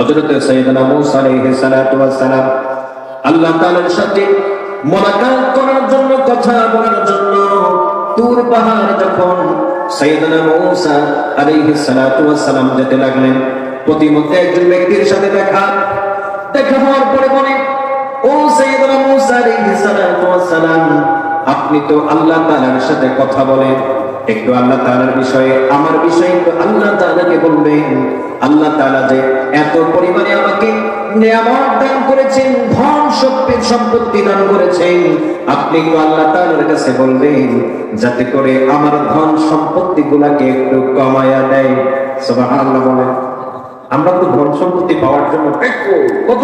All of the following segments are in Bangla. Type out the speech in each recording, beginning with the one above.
হযরত সাইয়েদনা মূসা আলাইহিস সালাতু ওয়াস সালাম আল্লাহ তাআলার সাথে মোলাকাত করার জন্য, কথা বলার জন্য তুর পাহাড় যখন সাইয়েদনা মূসা আলাইহিস সালাতু ওয়াস সালাম যেতে লাগলেন, প্রতিমধ্যে একজন ব্যক্তির সাথে দেখা। দেখা হওয়ার পরে বলে, ও সাইয়েদনা মূসা আলাইহিস সালাতু ওয়াস সালাম, আপনি তো আল্লাহ তাআলার সাথে কথা বলেন। একটু আল্লাহ তাআলার বিষয়ে, আমার বিষয়ে একটু আল্লাহ তাআলাকে বলবেন। আল্লাহ তালা যে এত পরিমাণে আমাকে ধন সম্পত্তি দান করেছেন, আপনি একটু আল্লাহ বলবেন, যাতে করে আমার ধন সম্পত্তি গুলাকে একটু কমায়া দেয় সুবহানাল্লাহ বলেন। আমরা তো ধন সম্পত্তি জন্য কত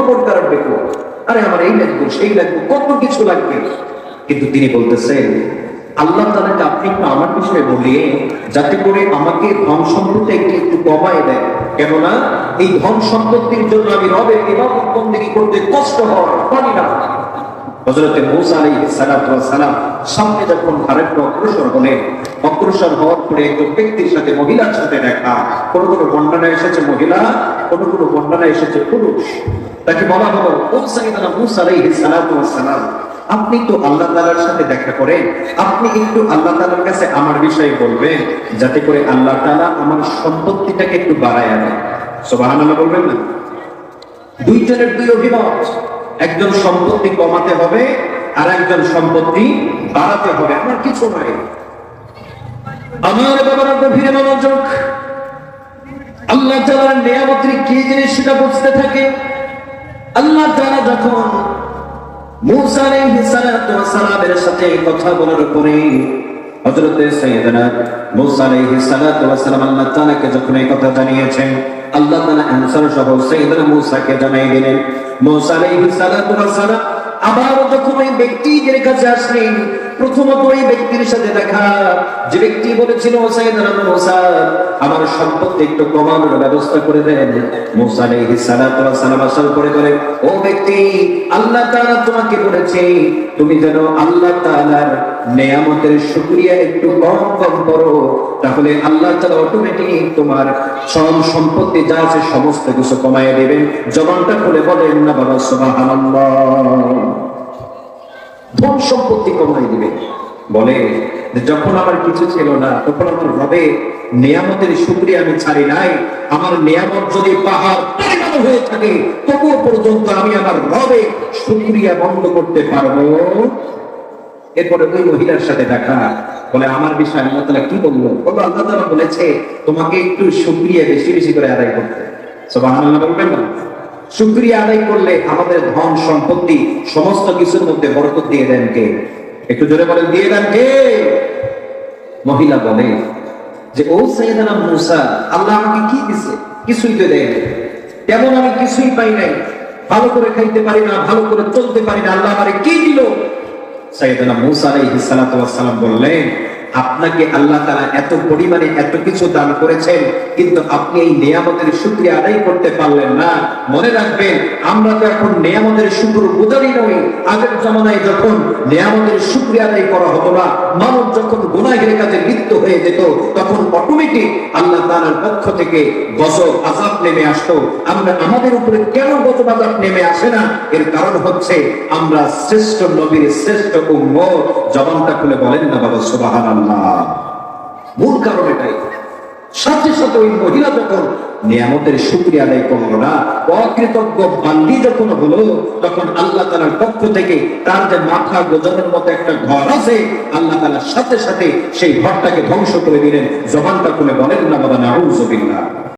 আরে আমার এই লাগবে, সেই কত কিছু লাগবে। কিন্তু তিনি বলতেছেন আল্লাহ তালাকে আপনি একটু আমার বিষয়ে বলিয়ে যাতে করে আমাকে ধন সম্পত্তি একটু একটু কমায় দেয়। কেননা, এই ধন সম্পত্তির জন্য আমি ইবাদত বন্দেগী করতে কষ্ট হয় পারি না। হজরতে সালাম সামনে যখন আরেকটু অগ্রসর অগ্রসর হওয়ার পরে একজন ব্যক্তির সাথে মহিলার সাথে দেখা। কোন কোন বর্ণনা এসেছে মহিলা, কোন কোন বর্ণনা এসেছে পুরুষ। তাকে বলা হলো মূসা সালাম আপনি তো আল্লাহ তালার সাথে দেখা করেন। আপনি একটু আল্লাহ তালার কাছে আমার বিষয়ে বলবেন, যাতে করে আল্লাহ তালা আমার সম্পত্তিটাকে একটু বাড়ায় দেয় সুবহানাল্লাহ বলবেন না? দুইজনের দুই অভিমত। একজন সম্পত্তি কমাতে হবে আর একজন সম্পত্তি বাড়াতে হবে। আমার কিছু নাই। আমার বাবার গভীরে মনোযোগ। আল্লাহ তাআলার নিয়ামতের কি জিনিস সেটা বুঝতে থাকে? আল্লাহ তাআলা যখন মূসা আলাইহিস সালাতু ওয়াস সালামের সাথে কথা বলার যখন এই কথা জানিয়েছেন, আল্লাহ তাআলা আনসার সহ সাইয়েদনা মূসাকে জানিয়ে দিলেন, মূসা আলাইহিস সালাতু আবার যখন ওই ব্যক্তিদের কাছে আসলেন প্রথমত ওই ব্যক্তির সাথে দেখা। যে ব্যক্তি বলেছিল আমার সম্পত্তি একটু কমানোর ব্যবস্থা করে দেন। কম কম করো। তাহলে আল্লাহ অটোমেটিক তোমার সম্পত্তি যা সমস্ত কিছু কমায় দেবেন। জবানটা খুলে বলেন না বাবা, সুবহানাল্লাহ। ধন সম্পত্তি কমাই দিবে। বলে যখন আমার কিছু ছিল না, তখন আমার রবে নিয়ামতের শুক্রিয়া আমি ছাড়ি নাই। আমার নিয়ামত যদি পাহাড় হয়ে থাকে, তবুও পর্যন্ত আমি আমার রবে শুক্রিয়া বন্ধ করতে পারব। এরপরে ওই মহিলার সাথে দেখা। বলে, আমার বিষয়ে আল্লাহ তাআলা কি বলল? বলল, আল্লাহ তাআলা বলেছে, তোমাকে একটু শুক্রিয়া বেশি বেশি করে আদায় করতে। সুবহানাল্লাহ বলবেন না? শুক্রিয়া আদায় করলে আমাদের ধন সম্পত্তি সমস্ত কিছুর মধ্যে বরকত দিয়ে দেন কে? একটু জোরে বলেন, দিয়ে দেন কে? মহিলা বলে যে, ও সাইয়েদানা মুসা, আল্লাহ আমাকে কি দিছে? কিছুই তো দেয় তেমন আমি কিছুই পাই নাই। ভালো করে খাইতে পারি না, ভালো করে চলতে পারি না। আল্লাহ আমারে কি দিল? সাইয়েদানা মুসা আলাইহিস সালাতু ওয়াস সালাম বললেন আপনাকে আল্লাহ তাআলা এত পরিমাণে এত কিছু দান করেছেন, কিন্তু আপনি এই নিয়ামতের শুকরিয়া আদায় করতে পারলেন না। মনে রাখবেন, আমরা তো এখন নিয়ামতের শুকর গুজারি নই। আগের জমানায় যখন নিয়ামতের শুকরিয়া আদায় করা হতো না মানব যখন গুনাহের কাজে লিপ্ত হয়ে যেত, তখন অটোমেটিক আল্লাহ তাআলার পক্ষ থেকে গজব, আযাব নেমে আসতো। আমরা আমাদের উপরে কেন গজব, আযাব নেমে আসে না? এর কারণ হচ্ছে আমরা শ্রেষ্ঠ নবীর শ্রেষ্ঠ উম্মত। জবানটা খুলে বলেন না বাবা সুবহানাল্লাহ মূল কারণ এটাই। সাথে সাথে ওই মহিলা যখন নিয়ামতের আদায় না, অকৃতজ্ঞ বান্দি যখন হলো, তখন আল্লাহ তালার পক্ষ থেকে তার যে মাথা গোজানোর মতো একটা ঘর আছে, আল্লাহ তালার সাথে সাথে সেই ঘরটাকে ধ্বংস করে দিলেন। জবানটা খুলে বলেন না, বাবা, নাউজুবিল্লাহ।